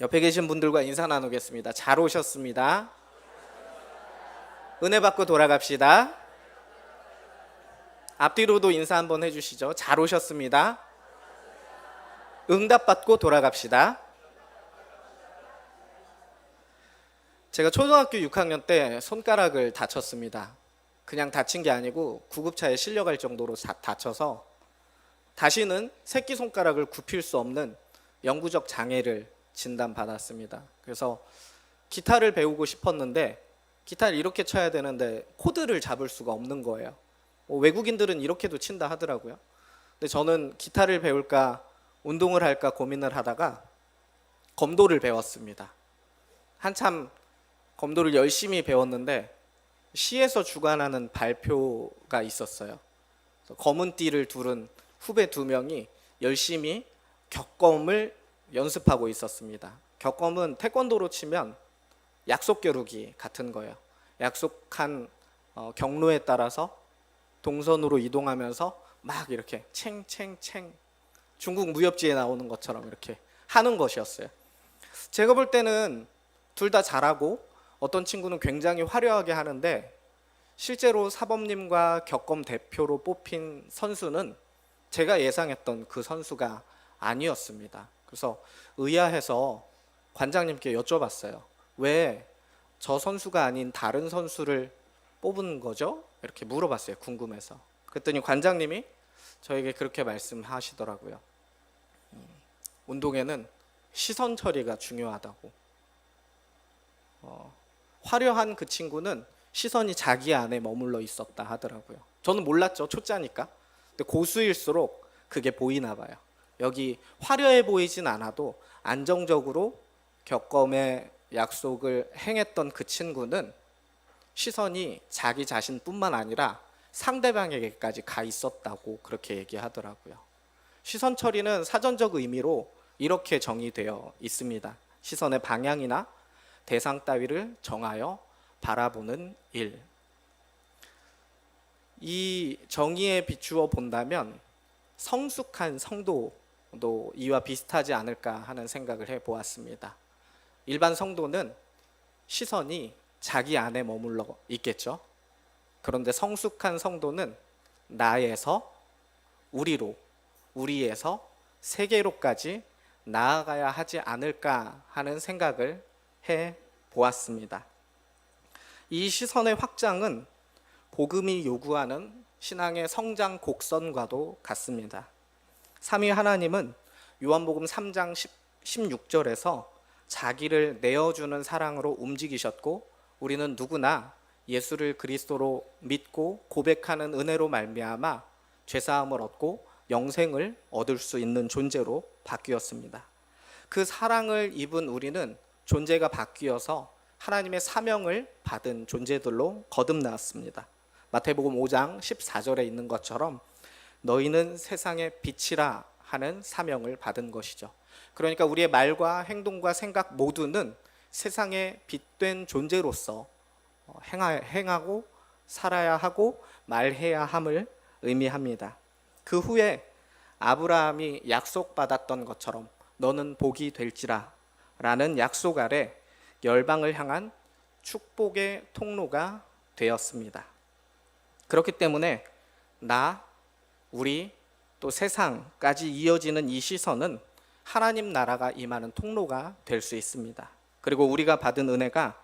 옆에 계신 분들과 인사 나누겠습니다. 잘 오셨습니다. 은혜 받고 돌아갑시다. 앞뒤로도 인사 한번 해주시죠. 잘 오셨습니다. 응답 받고 돌아갑시다. 제가 초등학교 6학년 때 손가락을 다쳤습니다. 그냥 다친 게 아니고 구급차에 실려갈 정도로 다, 다쳐서 다시는 새끼 손가락을 굽힐 수 없는 영구적 장애를 진단받았습니다. 그래서 기타를 배우고 싶었는데 기타를 이렇게 쳐야 되는데 코드를 잡을 수가 없는 거예요. 뭐 외국인들은 이렇게도 친다 하더라고요. 근데 저는 기타를 배울까 운동을 할까 고민을 하다가 검도를 배웠습니다. 한참 검도를 열심히 배웠는데 시에서 주관하는 발표가 있었어요. 검은 띠를 두른 후배 두 명이 열심히 격검을 연습하고 있었습니다. 격검은 태권도로 치면 약속 겨루기 같은 거예요. 약속한 어, 경로에 따라서 동선으로 이동하면서 막 이렇게 챙챙챙 중국 무협지에 나오는 것처럼 이렇게 하는 것이었어요. 제가 볼 때는 둘 다 잘하고 어떤 친구는 굉장히 화려하게 하는데 실제로 사범님과 격검 대표로 뽑힌 선수는 제가 예상했던 그 선수가 아니었습니다. 그래서 의아해서 관장님께 여쭤봤어요. 왜 저 선수가 아닌 다른 선수를 뽑은 거죠? 이렇게 물어봤어요. 궁금해서. 그랬더니 관장님이 저에게 그렇게 말씀하시더라고요. 음, 운동에는 시선 처리가 중요하다고. 어, 화려한 그 친구는 시선이 자기 안에 머물러 있었다 하더라고요. 저는 몰랐죠. 초짜니까. 근데 고수일수록 그게 보이나 봐요. 여기 화려해 보이진 않아도 안정적으로 격검의 약속을 행했던 그 친구는 시선이 자기 자신뿐만 아니라 상대방에게까지 가 있었다고 그렇게 얘기하더라고요. 시선 처리는 사전적 의미로 이렇게 정의되어 있습니다. 시선의 방향이나 대상 따위를 정하여 바라보는 일. 이 정의에 비추어 본다면 성숙한 성도 도 이와 비슷하지 않을까 하는 생각을 해 보았습니다. 일반 성도는 시선이 자기 안에 머물러 있겠죠. 그런데 성숙한 성도는 나에서 우리로, 우리에서 세계로까지 나아가야 하지 않을까 하는 생각을 해 보았습니다. 이 시선의 확장은 복음이 요구하는 신앙의 성장 곡선과도 같습니다. 삼위 하나님은 요한복음 3장 16절에서 자기를 내어주는 사랑으로 움직이셨고 우리는 누구나 예수를 그리스도로 믿고 고백하는 은혜로 말미암아 죄 사함을 얻고 영생을 얻을 수 있는 존재로 바뀌었습니다. 그 사랑을 입은 우리는 존재가 바뀌어서 하나님의 사명을 받은 존재들로 거듭나왔습니다. 마태복음 5장 14절에 있는 것처럼 너희는 세상의 빛이라 하는 사명을 받은 것이죠. 그러니까 우리의 말과 행동과 생각 모두는 세상의 빛된 존재로서 어, 행하고 살아야 하고 말해야 함을 의미합니다. 그 후에 아브라함이 약속받았던 것처럼 너는 복이 될지라 라는 약속 아래 열방을 향한 축복의 통로가 되었습니다. 그렇기 때문에 나, 우리, 또 세상까지 이어지는 이 시선은 하나님 나라가 임하는 통로가 될 수 있습니다. 그리고 우리가 받은 은혜가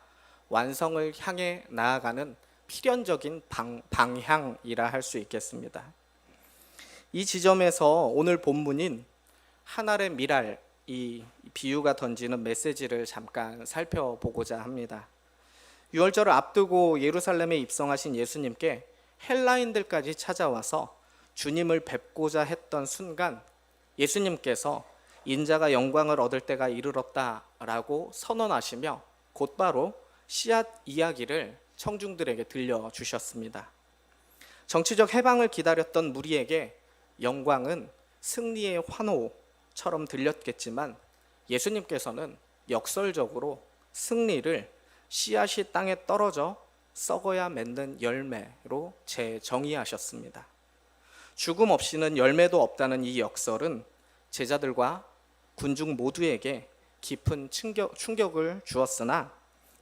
완성을 향해 나아가는 필연적인 방, 방향이라 할 수 있겠습니다. 이 지점에서 오늘 본문인 하늘의 미랄 이 비유가 던지는 메시지를 잠깐 살펴보고자 합니다. 유월절을 앞두고 예루살렘에 입성하신 예수님께 헬라인들까지 찾아와서 주님을 뵙고자 했던 순간 예수님께서 인자가 영광을 얻을 때가 이르렀다라고 선언하시며 곧바로 씨앗 이야기를 청중들에게 들려 주셨습니다. 정치적 해방을 기다렸던 무리에게 영광은 승리의 환호처럼 들렸겠지만 예수님께서는 역설적으로 승리를 씨앗이 땅에 떨어져 썩어야 맺는 열매로 재정의하셨습니다. 죽음 없이는 열매도 없다는 이 역설은 제자들과 군중 모두에게 깊은 충격, 충격을 주었으나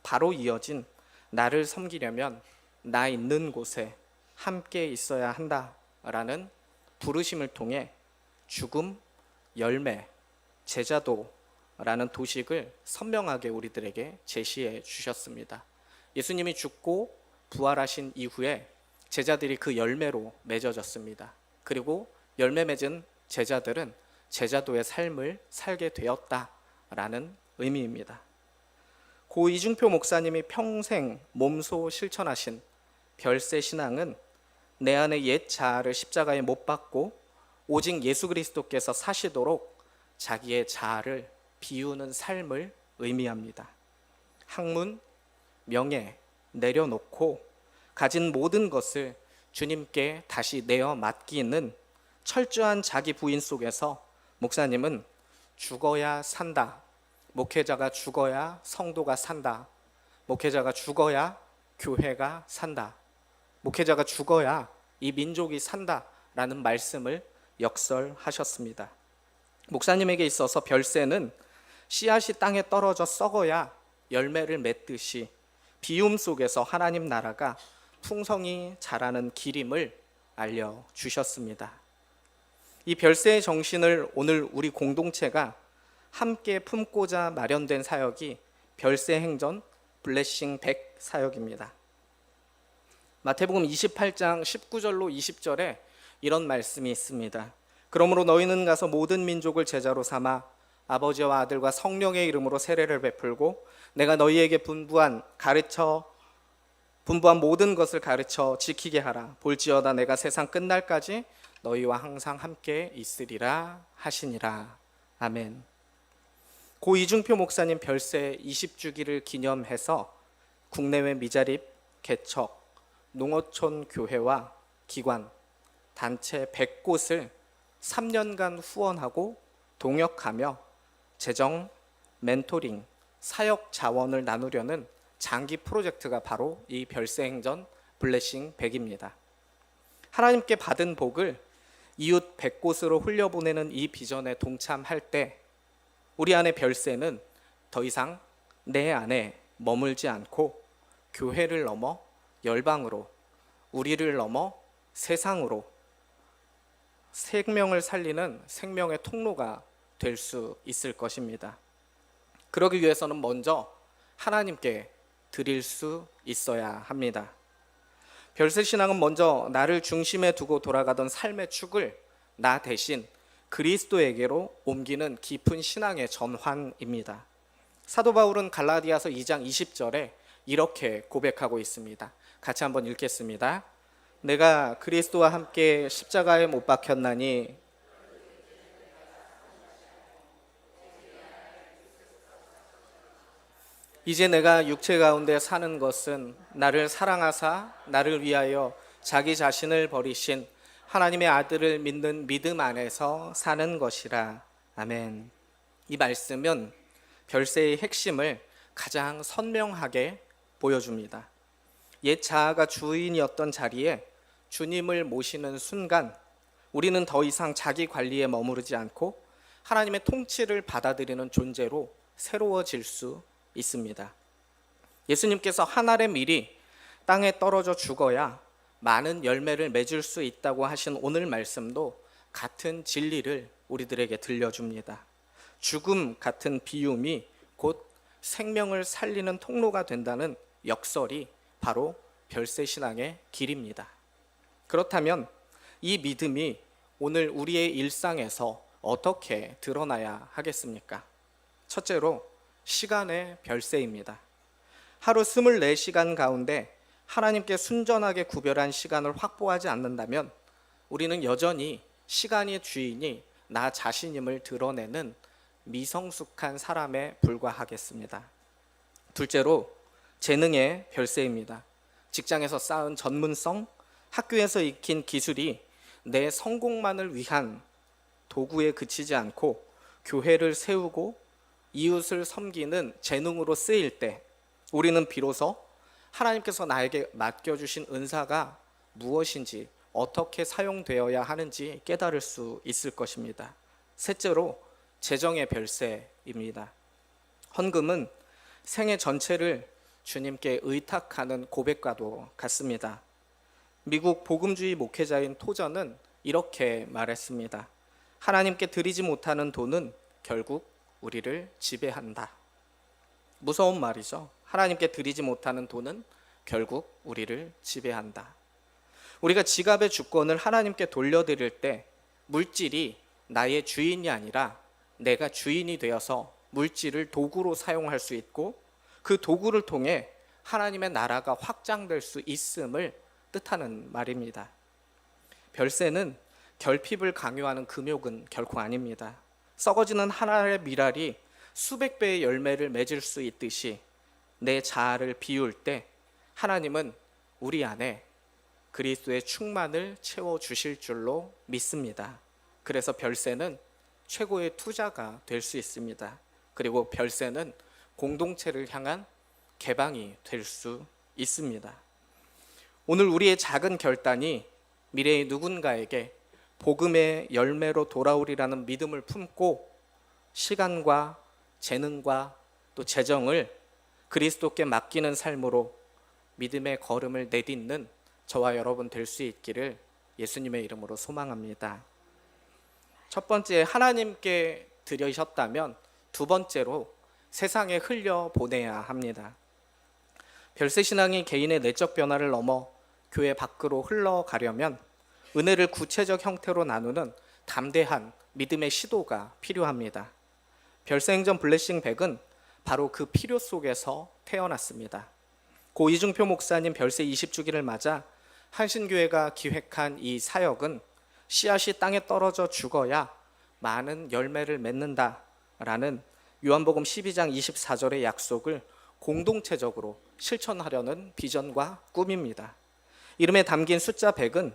바로 이어진 나를 섬기려면 나 있는 곳에 함께 있어야 한다라는 부르심을 통해 죽음, 열매, 제자도라는 도식을 선명하게 우리들에게 제시해 주셨습니다. 예수님이 죽고 부활하신 이후에 제자들이 그 열매로 맺어졌습니다. 그리고 열매 맺은 제자들은 제자도의 삶을 살게 되었다라는 의미입니다. 고 이중표 목사님이 평생 몸소 실천하신 별세 신앙은 내 안의 옛 자아를 십자가에 못 박고 오직 예수 그리스도께서 사시도록 자기의 자아를 비우는 삶을 의미합니다. 학문, 명예 내려놓고 가진 모든 것을 주님께 다시 내어 맡기는 철저한 자기 부인 속에서 목사님은 죽어야 산다. 목회자가 죽어야 성도가 산다. 목회자가 죽어야 교회가 산다. 목회자가 죽어야 이 민족이 산다 라는 말씀을 역설하셨습니다. 목사님에게 있어서 별세는 씨앗이 땅에 떨어져 썩어야 열매를 맺듯이 비움 속에서 하나님 나라가 풍성히 자라는 길임을 알려 주셨습니다. 이 별세의 정신을 오늘 우리 공동체가 함께 품고자 마련된 사역이 별세 행전 블레싱 100 사역입니다. 마태복음 28장 19절로 20절에 이런 말씀이 있습니다. 그러므로 너희는 가서 모든 민족을 제자로 삼아 아버지와 아들과 성령의 이름으로 세례를 베풀고 내가 너희에게 분부한 가르쳐 분부한 모든 것을 가르쳐 지키게 하라. 볼지어다 내가 세상 끝날까지 너희와 항상 함께 있으리라 하시니라. 아멘. 고 이중표 목사님 별세 20주기를 기념해서 국내외 미자립, 개척, 농어촌 교회와 기관, 단체 100곳을 3년간 후원하고 동역하며 재정, 멘토링, 사역 자원을 나누려는 장기 프로젝트가 바로 이 별세행전 블레싱 100입니다. 하나님께 받은 복을 이웃 100곳으로 흘려보내는 이 비전에 동참할 때 우리 안의 별세는 더 이상 내 안에 머물지 않고 교회를 넘어 열방으로 우리를 넘어 세상으로 생명을 살리는 생명의 통로가 될 수 있을 것입니다. 그러기 위해서는 먼저 하나님께 드릴 수 있어야 합니다. 별세 신앙은 먼저 나를 중심에 두고 돌아가던 삶의 축을 나 대신 그리스도에게로 옮기는 깊은 신앙의 전환입니다. 사도 바울은 갈라디아서 2장 20절에 이렇게 고백하고 있습니다. 같이 한번 읽겠습니다. 내가 그리스도와 함께 십자가에 못 박혔나니 이제 내가 육체 가운데 사는 것은 나를 사랑하사 나를 위하여 자기 자신을 버리신 하나님의 아들을 믿는 믿음 안에서 사는 것이라. 아멘. 이 말씀은 별세의 핵심을 가장 선명하게 보여줍니다. 옛 자아가 주인이었던 자리에 주님을 모시는 순간 우리는 더 이상 자기 관리에 머무르지 않고 하나님의 통치를 받아들이는 존재로 새로워질 수 있습니다. 예수님께서 한 알의 밀이 땅에 떨어져 죽어야 많은 열매를 맺을 수 있다고 하신 오늘 말씀도 같은 진리를 우리들에게 들려줍니다. 죽음 같은 비움이 곧 생명을 살리는 통로가 된다는 역설이 바로 별세 신앙의 길입니다. 그렇다면 이 믿음이 오늘 우리의 일상에서 어떻게 드러나야 하겠습니까? 첫째로 시간의 별세입니다. 하루 24시간 가운데 하나님께 순전하게 구별한 시간을 확보하지 않는다면 우리는 여전히 시간의 주인이 나 자신임을 드러내는 미성숙한 사람에 불과하겠습니다. 둘째로 재능의 별세입니다. 직장에서 쌓은 전문성, 학교에서 익힌 기술이 내 성공만을 위한 도구에 그치지 않고 교회를 세우고 이웃을 섬기는 재능으로 쓰일 때 우리는 비로소 하나님께서 나에게 맡겨주신 은사가 무엇인지 어떻게 사용되어야 하는지 깨달을 수 있을 것입니다. 셋째로 재정의 별세입니다. 헌금은 생애 전체를 주님께 의탁하는 고백과도 같습니다. 미국 복음주의 목회자인 토저는 이렇게 말했습니다. 하나님께 드리지 못하는 돈은 결국 우리를 지배한다. 무서운 말이죠. 하나님께 드리지 못하는 돈은 결국 우리를 지배한다. 우리가 지갑의 주권을 하나님께 돌려드릴 때 물질이 나의 주인이 아니라 내가 주인이 되어서 물질을 도구로 사용할 수 있고 그 도구를 통해 하나님의 나라가 확장될 수 있음을 뜻하는 말입니다. 별세는 결핍을 강요하는 금욕은 결코 아닙니다. 썩어지는 하나의 미랄이 수백 배의 열매를 맺을 수 있듯이 내 자아를 비울 때 하나님은 우리 안에 그리스도의 충만을 채워 주실 줄로 믿습니다. 그래서 별세는 최고의 투자가 될 수 있습니다. 그리고 별세는 공동체를 향한 개방이 될 수 있습니다. 오늘 우리의 작은 결단이 미래의 누군가에게 복음의 열매로 돌아오리라는 믿음을 품고 시간과 재능과 또 재정을 그리스도께 맡기는 삶으로 믿음의 걸음을 내딛는 저와 여러분 될 수 있기를 예수님의 이름으로 소망합니다. 첫 번째 하나님께 드리셨다면 두 번째로 세상에 흘려 보내야 합니다. 별세 신앙이 개인의 내적 변화를 넘어 교회 밖으로 흘러가려면 은혜를 구체적 형태로 나누는 담대한 믿음의 시도가 필요합니다. 별세행전 블레싱 백은 바로 그 필요 속에서 태어났습니다. 고 이중표 목사님 별세 20주기를 맞아 한신교회가 기획한 이 사역은 씨앗이 땅에 떨어져 죽어야 많은 열매를 맺는다라는 요한복음 12장 24절의 약속을 공동체적으로 실천하려는 비전과 꿈입니다. 이름에 담긴 숫자 100은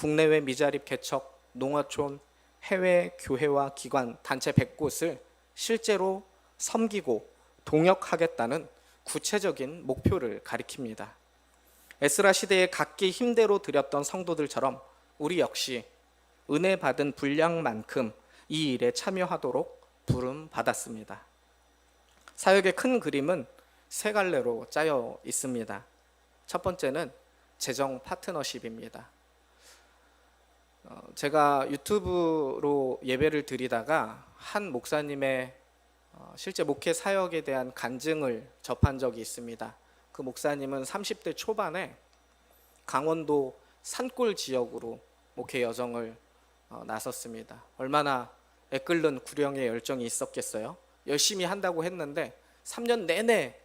국내외 미자립 개척, 농어촌, 해외 교회와 기관, 단체 100곳을 실제로 섬기고 동역하겠다는 구체적인 목표를 가리킵니다. 에스라 시대에 각기 힘대로 드렸던 성도들처럼 우리 역시 은혜 받은 분량만큼 이 일에 참여하도록 부름 받았습니다. 사역의 큰 그림은 세 갈래로 짜여 있습니다. 첫 번째는 재정 파트너십입니다. 어, 제가 유튜브로 예배를 드리다가 한 목사님의 어, 실제 목회 사역에 대한 간증을 접한 적이 있습니다. 그 목사님은 30대 초반에 강원도 산골 지역으로 목회 여정을 어, 나섰습니다. 얼마나 애끓는 구령의 열정이 있었겠어요. 열심히 한다고 했는데 3년 내내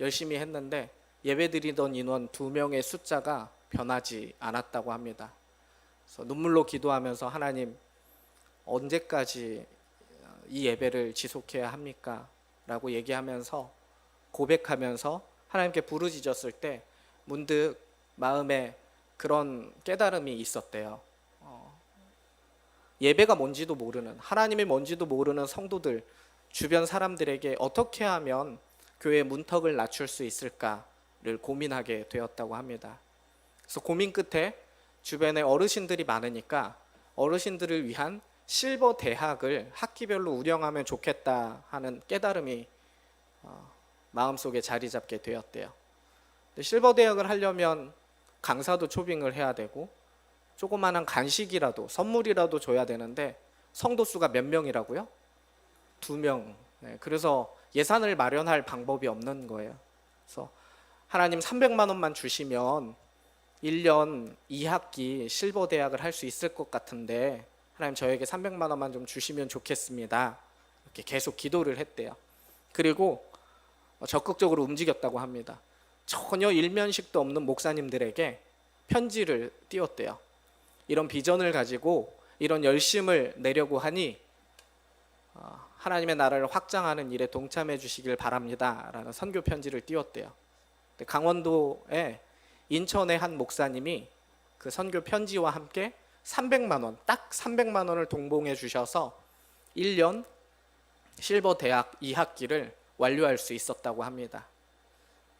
열심히 했는데 예배드리던 인원 두 명의 숫자가 변하지 않았다고 합니다. 그래서 눈물로 기도하면서 하나님 언제까지 이 예배를 지속해야 합니까? 라고 얘기하면서 고백하면서 하나님께 부르짖었을 때 문득 마음에 그런 깨달음이 있었대요. 어, 예배가 뭔지도 모르는 하나님이 뭔지도 모르는 성도들 주변 사람들에게 어떻게 하면 교회 문턱을 낮출 수 있을까를 고민하게 되었다고 합니다. 그래서 고민 끝에 주변에 어르신들이 많으니까 어르신들을 위한 실버 대학을 학기별로 운영하면 좋겠다 하는 깨달음이 어, 마음속에 자리 잡게 되었대요. 실버 대학을 하려면 강사도 초빙을 해야 되고 조그마한 간식이라도 선물이라도 줘야 되는데 성도 수가 몇 명이라고요? 두 명. 네, 그래서 예산을 마련할 방법이 없는 거예요. 그래서 하나님 300만 원만 주시면 1년 2학기 실버 대학을 할 수 있을 것 같은데 하나님 저에게 300만 원만 좀 주시면 좋겠습니다. 이렇게 계속 기도를 했대요. 그리고 적극적으로 움직였다고 합니다. 전혀 일면식도 없는 목사님들에게 편지를 띄웠대요. 이런 비전을 가지고 이런 열심을 내려고 하니 어, 하나님의 나라를 확장하는 일에 동참해 주시길 바랍니다라는 선교 편지를 띄웠대요. 강원도에 인천의 한 목사님이 그 선교 편지와 함께 300만 원, 딱 300만 원을 동봉해 주셔서 1년 실버 대학 2학기를 완료할 수 있었다고 합니다.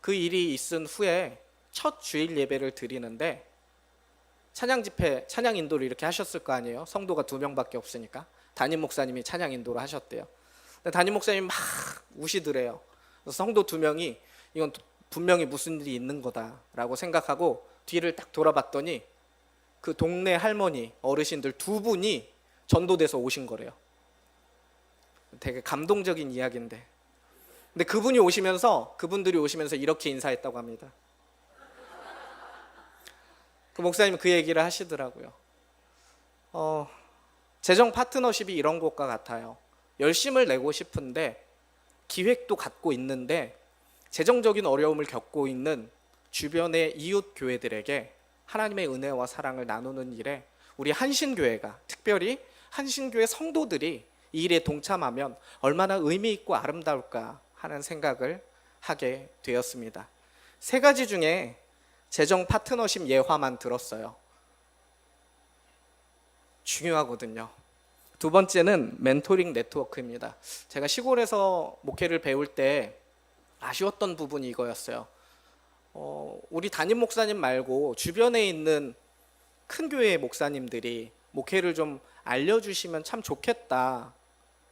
그 일이 있은 후에 첫 주일 예배를 드리는데 찬양 집회, 찬양 인도를 이렇게 하셨을 거 아니에요? 성도가 두 명밖에 없으니까 담임 목사님이 찬양 인도를 하셨대요. 담임 목사님 막 우시더래요. 성도 두 명이 이건 분명히 무슨 일이 있는 거다라고 생각하고 뒤를 딱 돌아봤더니 그 동네 할머니 어르신들 두 분이 전도돼서 오신 거래요. 되게 감동적인 이야기인데. 근데 그분이 오시면서 그분들이 오시면서 이렇게 인사했다고 합니다. 그 목사님 그 얘기를 하시더라고요. 어, 재정 파트너십이 이런 것과 같아요. 열심을 내고 싶은데 기획도 갖고 있는데 재정적인 어려움을 겪고 있는 주변의 이웃 교회들에게 하나님의 은혜와 사랑을 나누는 일에 우리 한신교회가 특별히 한신교회 성도들이 이 일에 동참하면 얼마나 의미 있고 아름다울까 하는 생각을 하게 되었습니다. 세 가지 중에 재정 파트너십 예화만 들었어요. 중요하거든요. 두 번째는 멘토링 네트워크입니다. 제가 시골에서 목회를 배울 때 아쉬웠던 부분이 이거였어요. 어, 우리 담임 목사님 말고 주변에 있는 큰 교회의 목사님들이 목회를 좀 알려주시면 참 좋겠다.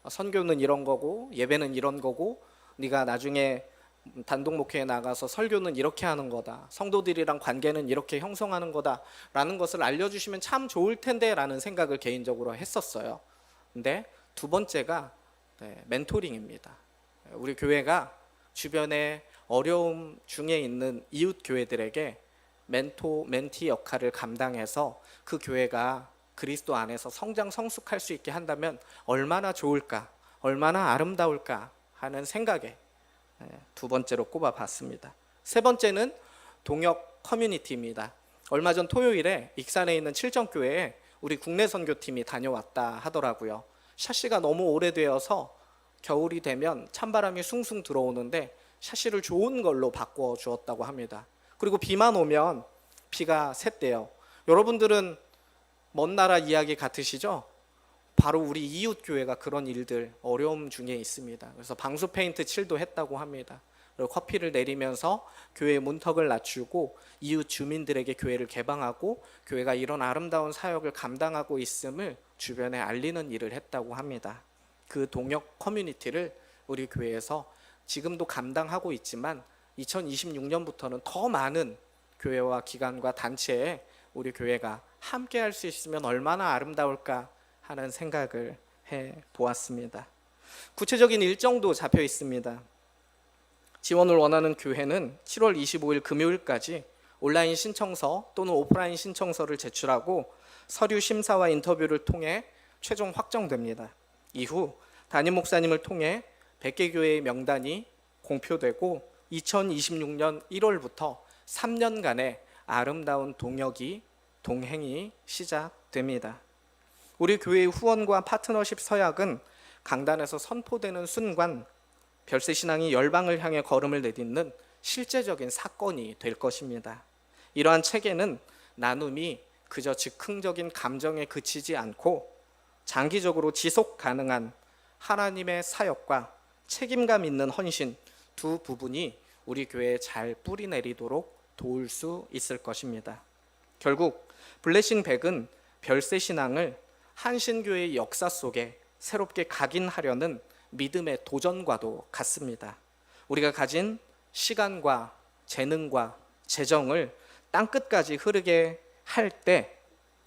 선교는 이런 거고 예배는 이런 거고 네가 나중에 단독 목회에 나가서 설교는 이렇게 하는 거다. 성도들이랑 관계는 이렇게 형성하는 거다라는 것을 알려주시면 참 좋을 텐데라는 생각을 개인적으로 했었어요. 근데 두 번째가 네, 멘토링입니다. 우리 교회가 주변에 어려움 중에 있는 이웃 교회들에게 멘토 멘티 역할을 감당해서 그 교회가 그리스도 안에서 성장 성숙할 수 있게 한다면 얼마나 좋을까, 얼마나 아름다울까 하는 생각에 예, 두 번째로 꼽아 봤습니다. 세 번째는 동역 커뮤니티입니다. 얼마 전 토요일에 익산에 있는 칠정교회에 우리 국내 선교팀이 다녀왔다 하더라고요. 샤시가 너무 오래되어서 겨울이 되면 찬바람이 숭숭 들어오는데 샤시를 좋은 걸로 바꿔 주었다고 합니다. 그리고 비만 오면 비가 샜대요. 여러분들은 먼 나라 이야기 같으시죠? 바로 우리 이웃 교회가 그런 일들 어려움 중에 있습니다. 그래서 방수 페인트 칠도 했다고 합니다. 그리고 커피를 내리면서 교회 문턱을 낮추고 이웃 주민들에게 교회를 개방하고 교회가 이런 아름다운 사역을 감당하고 있음을 주변에 알리는 일을 했다고 합니다. 그 동역 커뮤니티를 우리 교회에서 지금도 감당하고 있지만 2026년부터는 더 많은 교회와 기관과 단체에 우리 교회가 함께 할 수 있으면 얼마나 아름다울까 하는 생각을 해 보았습니다. 구체적인 일정도 잡혀 있습니다. 지원을 원하는 교회는 7월 25일 금요일까지 온라인 신청서 또는 오프라인 신청서를 제출하고 서류 심사와 인터뷰를 통해 최종 확정됩니다. 이후 담임 목사님을 통해 100개 교회의 명단이 공표되고 2026년 1월부터 3년간의 아름다운 동역이 동행이 시작됩니다. 우리 교회의 후원과 파트너십 서약은 강단에서 선포되는 순간 별세 신앙이 열방을 향해 걸음을 내딛는 실제적인 사건이 될 것입니다. 이러한 체계는 나눔이 그저 즉흥적인 감정에 그치지 않고 장기적으로 지속 가능한 하나님의 사역과 책임감 있는 헌신 두 부분이 우리 교회에 잘 뿌리 내리도록 도울 수 있을 것입니다. 결국 블레싱 백은 별세 신앙을 한신교회의 역사 속에 새롭게 각인하려는 믿음의 도전과도 같습니다. 우리가 가진 시간과 재능과 재정을 땅끝까지 흐르게 할 때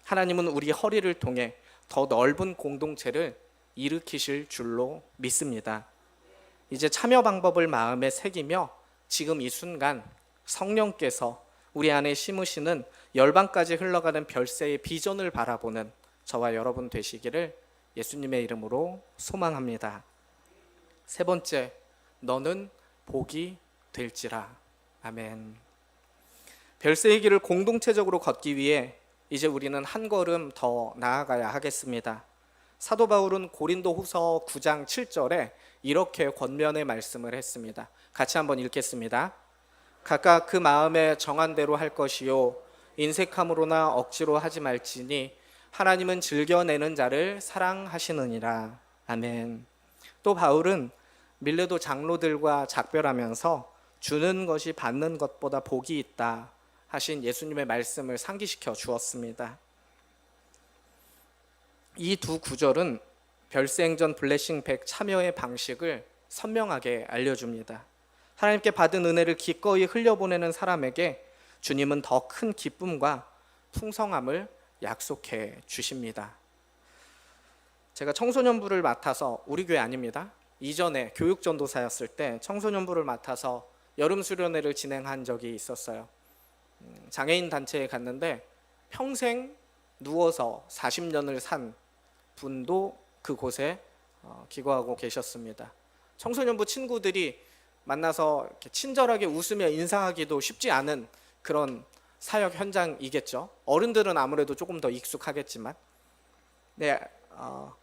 하나님은 우리 허리를 통해 더 넓은 공동체를 일으키실 줄로 믿습니다. 이제 참여 방법을 마음에 새기며 지금 이 순간 성령께서 우리 안에 심으시는 열방까지 흘러가는 별세의 비전을 바라보는 저와 여러분 되시기를 예수님의 이름으로 소망합니다. 세 번째, 너는 복이 될지라. 아멘. 별세의 길을 공동체적으로 걷기 위해 이제 우리는 한 걸음 더 나아가야 하겠습니다. 사도 바울은 고린도 후서 9장 7절에 이렇게 권면의 말씀을 했습니다. 같이 한번 읽겠습니다. 각각 그 마음에 정한 대로 할 것이요 인색함으로나 억지로 하지 말지니 하나님은 즐겨내는 자를 사랑하시느니라. 아멘. 또 바울은 밀레도 장로들과 작별하면서 주는 것이 받는 것보다 복이 있다 하신 예수님의 말씀을 상기시켜 주었습니다. 이 두 구절은 별세행전 블레싱 백 참여의 방식을 선명하게 알려줍니다. 하나님께 받은 은혜를 기꺼이 흘려보내는 사람에게 주님은 더 큰 기쁨과 풍성함을 약속해 주십니다. 제가 청소년부를 맡아서 우리 교회 아닙니다. 이전에 교육전도사였을 때 청소년부를 맡아서 여름 수련회를 진행한 적이 있었어요. 음, 장애인 단체에 갔는데 평생 누워서 40년을 산 분도 그곳에 어, 기거하고 계셨습니다. 청소년부 친구들이 만나서 친절하게 웃으며 인사하기도 쉽지 않은 그런 사역 현장이겠죠. 어른들은 아무래도 조금 더 익숙하겠지만, 네, 어,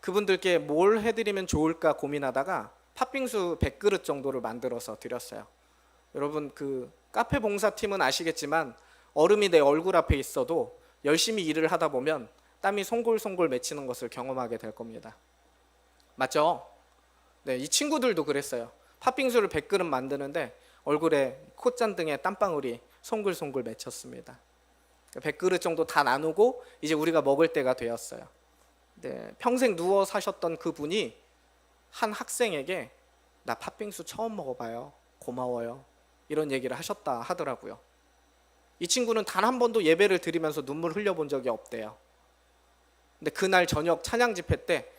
그분들께 뭘 해드리면 좋을까 고민하다가 팥빙수 100그릇 정도를 만들어서 드렸어요. 여러분 그 카페 봉사팀은 아시겠지만 얼음이 내 얼굴 앞에 있어도 열심히 일을 하다 보면 땀이 송골송골 맺히는 것을 경험하게 될 겁니다. 맞죠? 네, 이 친구들도 그랬어요. 팥빙수를 100그릇 만드는데 얼굴에 콧잔 등에 땀방울이 송글송글 맺혔습니다. 100그릇 정도 다 나누고 이제 우리가 먹을 때가 되었어요. 네, 평생 누워 사셨던 그분이 한 학생에게 나 팥빙수 처음 먹어봐요. 고마워요. 이런 얘기를 하셨다 하더라고요. 이 친구는 단 한 번도 예배를 드리면서 눈물 흘려본 적이 없대요. 근데 그날 저녁 찬양 집회 때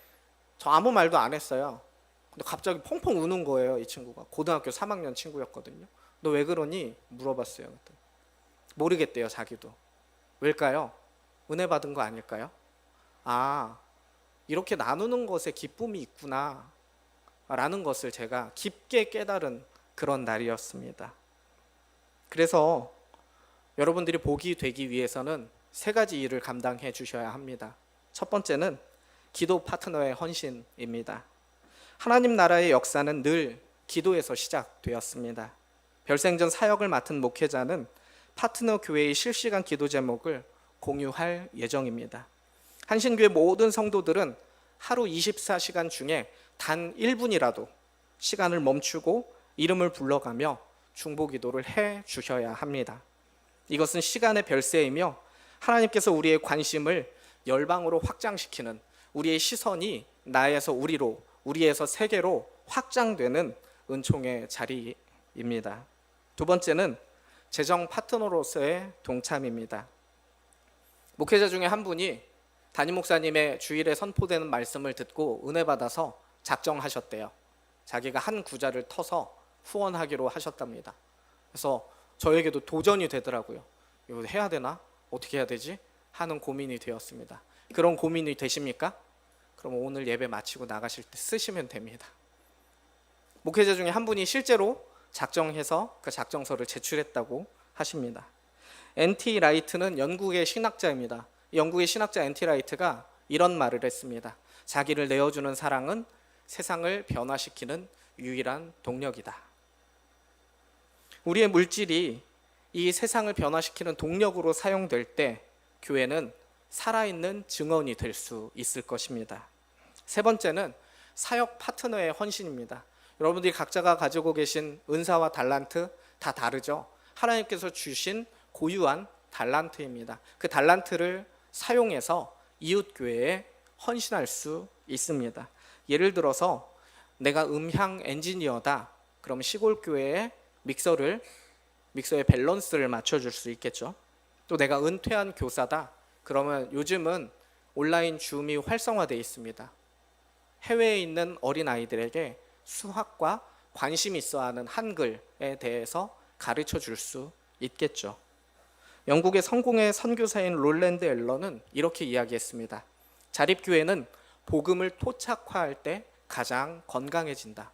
저 아무 말도 안 했어요. 근데 갑자기 펑펑 우는 거예요, 이 친구가. 고등학교 3학년 친구였거든요. 너 왜 그러니? 물어봤어요. 모르겠대요, 자기도. 왜일까요? 은혜 받은 거 아닐까요? 아, 이렇게 나누는 것에 기쁨이 있구나. 라는 것을 제가 깊게 깨달은 그런 날이었습니다. 그래서 여러분들이 복이 되기 위해서는 세 가지 일을 감당해 주셔야 합니다. 첫 번째는 기도 파트너의 헌신입니다. 하나님 나라의 역사는 늘 기도에서 시작되었습니다. 별생전 사역을 맡은 목회자는 파트너 교회의 실시간 기도 제목을 공유할 예정입니다. 한신교회 모든 성도들은 하루 24시간 중에 단 1분이라도 시간을 멈추고 이름을 불러가며 중보 기도를 해 주셔야 합니다. 이것은 시간의 별세이며 하나님께서 우리의 관심을 열방으로 확장시키는 우리의 시선이 나에서 우리로, 우리에서 세계로 확장되는 은총의 자리입니다. 두 번째는 재정 파트너로서의 동참입니다. 목회자 중에 한 분이 담임 목사님의 주일에 선포되는 말씀을 듣고 은혜 받아서 작정하셨대요. 자기가 한 구자를 터서 후원하기로 하셨답니다. 그래서 저에게도 도전이 되더라고요. 이거 해야 되나? 어떻게 해야 되지? 하는 고민이 되었습니다. 그런 고민이 되십니까? 그럼 오늘 예배 마치고 나가실 때 쓰시면 됩니다. 목회자 중에 한 분이 실제로 작정해서 그 작정서를 제출했다고 하십니다. NT 라이트는 영국의 신학자입니다. 영국의 신학자 NT 라이트가 이런 말을 했습니다. 자기를 내어주는 사랑은 세상을 변화시키는 유일한 동력이다. 우리의 물질이 이 세상을 변화시키는 동력으로 사용될 때 교회는 살아있는 증언이 될 수 있을 것입니다. 세 번째는 사역 파트너의 헌신입니다. 여러분들이 각자가 가지고 계신 은사와 달란트 다 다르죠. 하나님께서 주신 고유한 달란트입니다. 그 달란트를 사용해서 이웃 교회에 헌신할 수 있습니다. 예를 들어서 내가 음향 엔지니어다. 그럼 시골 교회에 믹서를 믹서의 밸런스를 맞춰 줄 수 있겠죠. 또 내가 은퇴한 교사다. 그러면 요즘은 온라인 줌이 활성화되어 있습니다. 해외에 있는 어린 아이들에게 수학과 관심 있어 하는 한글에 대해서 가르쳐 줄 수 있겠죠. 영국의 성공의 선교사인 롤랜드 엘런은 이렇게 이야기했습니다. 자립교회는 복음을 토착화할 때 가장 건강해진다.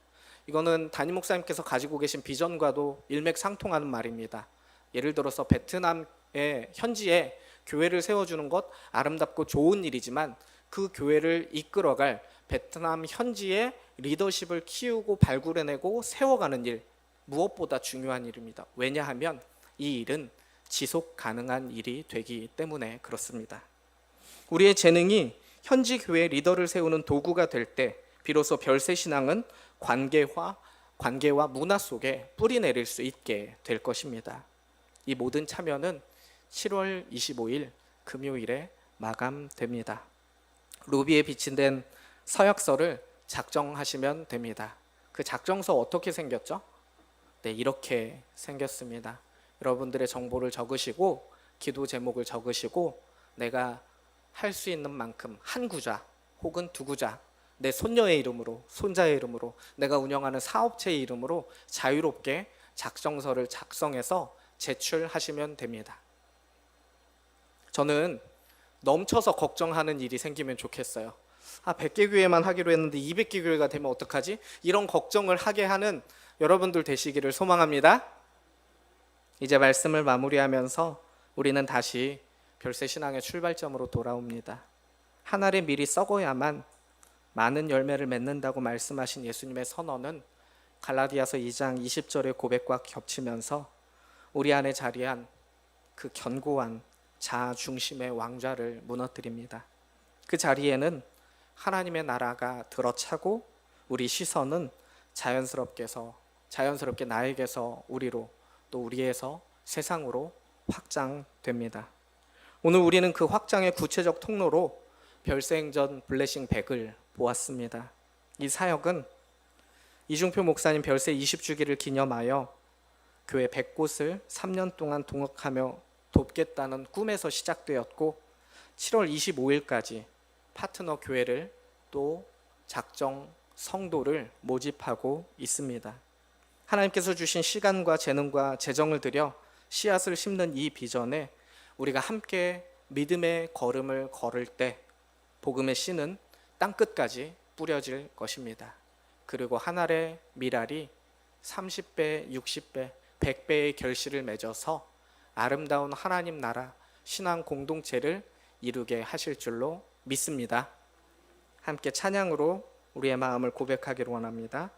이거는 담임 목사님께서 가지고 계신 비전과도 일맥상통하는 말입니다. 예를 들어서 베트남의 현지에 교회를 세워주는 것 아름답고 좋은 일이지만 그 교회를 이끌어갈 베트남 현지의 리더십을 키우고 발굴해내고 세워가는 일 무엇보다 중요한 일입니다. 왜냐하면 이 일은 지속 가능한 일이 되기 때문에 그렇습니다. 우리의 재능이 현지 교회 리더를 세우는 도구가 될 때 비로소 별세 신앙은 관계화 관계와 문화 속에 뿌리 내릴 수 있게 될 것입니다. 이 모든 참여는 7월 25일 금요일에 마감됩니다. 루비에 비친된 서약서를 작정하시면 됩니다. 그 작정서 어떻게 생겼죠? 네, 이렇게 생겼습니다. 여러분들의 정보를 적으시고 기도 제목을 적으시고 내가 할 수 있는 만큼 한 구자 혹은 두 구자 내 손녀의 이름으로 손자의 이름으로 내가 운영하는 사업체의 이름으로 자유롭게 작정서를 작성해서 제출하시면 됩니다. 저는 넘쳐서 걱정하는 일이 생기면 좋겠어요. 아, 100개 교회만 하기로 했는데 200개 교회가 되면 어떡하지? 이런 걱정을 하게 하는 여러분들 되시기를 소망합니다. 이제 말씀을 마무리하면서 우리는 다시 별세 신앙의 출발점으로 돌아옵니다. 한 알의 밀이 썩어야만 많은 열매를 맺는다고 말씀하신 예수님의 선언은 갈라디아서 2장 20절의 고백과 겹치면서 우리 안에 자리한 그 견고한 자아 중심의 왕좌를 무너뜨립니다. 그 자리에는 하나님의 나라가 들어차고 우리 시선은 자연스럽게서 자연스럽게 나에게서 우리로 또 우리에서 세상으로 확장됩니다. 오늘 우리는 그 확장의 구체적 통로로 별세행전 블레싱 100을 보았습니다. 이 사역은 이중표 목사님 별세 20주기를 기념하여 교회 100곳을 3년 동안 동역하며 돕겠다는 꿈에서 시작되었고 7월 25일까지 파트너 교회를 또 작정 성도를 모집하고 있습니다. 하나님께서 주신 시간과 재능과 재정을 들여 씨앗을 심는 이 비전에 우리가 함께 믿음의 걸음을 걸을 때 복음의 씨는 땅 끝까지 뿌려질 것입니다. 그리고 한 알의 밀알이 30배, 60배, 100배의 결실을 맺어서 아름다운 하나님 나라 신앙 공동체를 이루게 하실 줄로 믿습니다. 함께 찬양으로 우리의 마음을 고백하기를 원합니다.